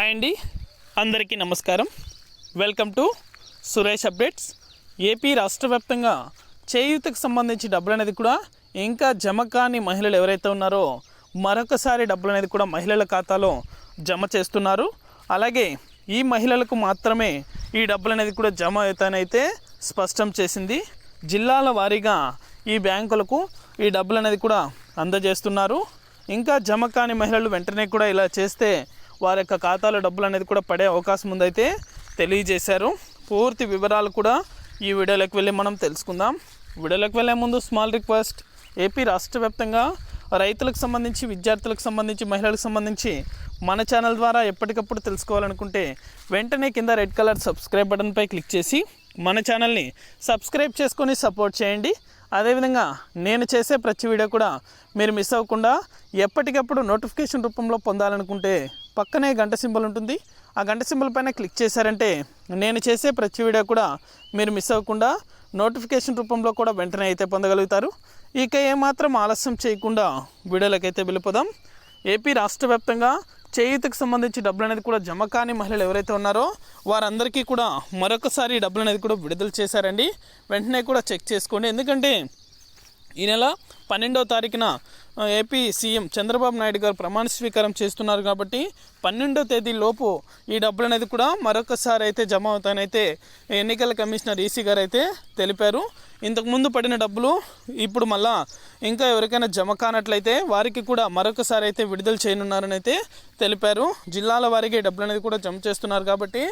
Hi అండి. అందరికీ నమస్కారం. Welcome to Suresh updates. AP రాష్ట్ర వ్యాప్తంగా చేయూతకు సంబంధించి డబ్బులు అనేది కూడా ఇంకా జమ కాని మహిళలు ఎవరైతే ఉన్నారో మరొకసారి డబ్బులు అనేది కూడా మహిళల ఖాతాలో జమ చేస్తున్నారు. అలాగే ఈ మహిళలకు మాత్రమే ఈ డబ్బులు అనేది కూడా జమ అవుతానైతే స్పష్టం చేసింది. జిల్లాల వారీగా ఈ బ్యాంకులకు ఈ డబ్బులు అనేది కూడా అందజేస్తున్నారు. ఇంకా జమ కాని మహిళలు వెంటనే కూడా ఇలా చేస్తే వారి యొక్క ఖాతాలో డబ్బులు అనేది కూడా పడే అవకాశం ఉందైతే తెలియజేశారు. పూర్తి వివరాలు కూడా ఈ వీడియోలోకి వెళ్ళి మనం తెలుసుకుందాం. వీడియోలోకి వెళ్ళే ముందు స్మాల్ రిక్వెస్ట్ ఏపీ రాష్ట్ర వ్యాప్తంగా రైతులకు సంబంధించి విద్యార్థులకు సంబంధించి మహిళలకు సంబంధించి మన ఛానల్ ద్వారా ఎప్పటికప్పుడు తెలుసుకోవాలనుకుంటే వెంటనే కింద రెడ్ కలర్ సబ్స్క్రైబ్ బటన్పై క్లిక్ చేసి మన ఛానల్ని సబ్స్క్రైబ్ చేసుకొని సపోర్ట్ చేయండి. అదేవిధంగా నేను చేసే ప్రతి వీడియో కూడా మీరు మిస్ అవ్వకుండా ఎప్పటికప్పుడు నోటిఫికేషన్ రూపంలో పొందాలనుకుంటే పక్కనే గంట సింబల్ ఉంటుంది. ఆ గంట సింబల్ పైన క్లిక్ చేశారంటే నేను చేసే ప్రతి వీడియో కూడా మీరు మిస్ అవ్వకుండా నోటిఫికేషన్ రూపంలో కూడా వెంటనే అయితే పొందగలుగుతారు. ఇక ఏమాత్రం ఆలస్యం చేయకుండా వీడియోలకైతే వెళ్ళిపోదాం. ఏపీ రాష్ట్ర వ్యాప్తంగా చేయూతకు సంబంధించి డబ్బులు అనేది కూడా జమ కాని మహిళలు ఎవరైతే ఉన్నారో వారందరికీ కూడా మరొకసారి డబ్బులు అనేది కూడా విడుదల చేశారండి. వెంటనే కూడా చెక్ చేసుకోండి. ఎందుకంటే ఈ నెల పన్నెండవ తారీఖున ఏపీ సీఎం చంద్రబాబు నాయుడు గారు ప్రమాణ స్వీకారం చేస్తున్నారు కాబట్టి పన్నెండో తేదీ లోపు ఈ డబ్బులు అనేది కూడా మరొకసారి అయితే జమ అవుతానైతే ఎన్నికల కమిషనర్ ఈసీ గారు అయితే తెలిపారు. ఇంతకుముందు పడిన డబ్బులు ఇప్పుడు మళ్ళా ఇంకా ఎవరికైనా జమ కానట్లయితే వారికి కూడా మరొకసారి అయితే విడుదల చేయనున్నారని అయితే తెలిపారు. జిల్లాల వారికి ఈ డబ్బులు అనేది కూడా జమ చేస్తున్నారు కాబట్టి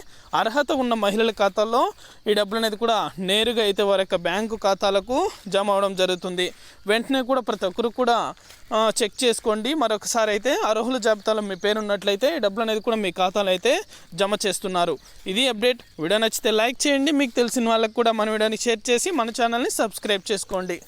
అర్హత ఉన్న మహిళల ఖాతాల్లో ఈ డబ్బులు అనేది కూడా నేరుగా అయితే వారి యొక్క బ్యాంకు ఖాతాలకు జమ అవడం జరుగుతుంది. వెంటనే కూడా ప్రతి ఒక్కరు కూడా చెక్ చేసుకోండి. మరొకసారి అయితే అర్హుల జాబితాలో మీ పేరు ఉన్నట్లయితే ఈ డబ్బులు అనేది కూడా మీ ఖాతాలో అయితే జమ చేస్తున్నారు. ఇది అప్డేట్. వీడియో నచ్చితే లైక్ చేయండి. మీకు తెలిసిన వాళ్ళకు కూడా మన వీడియోని షేర్ చేసి మన ఛానల్ని సబ్స్క్రైబ్ చేసుకోండి.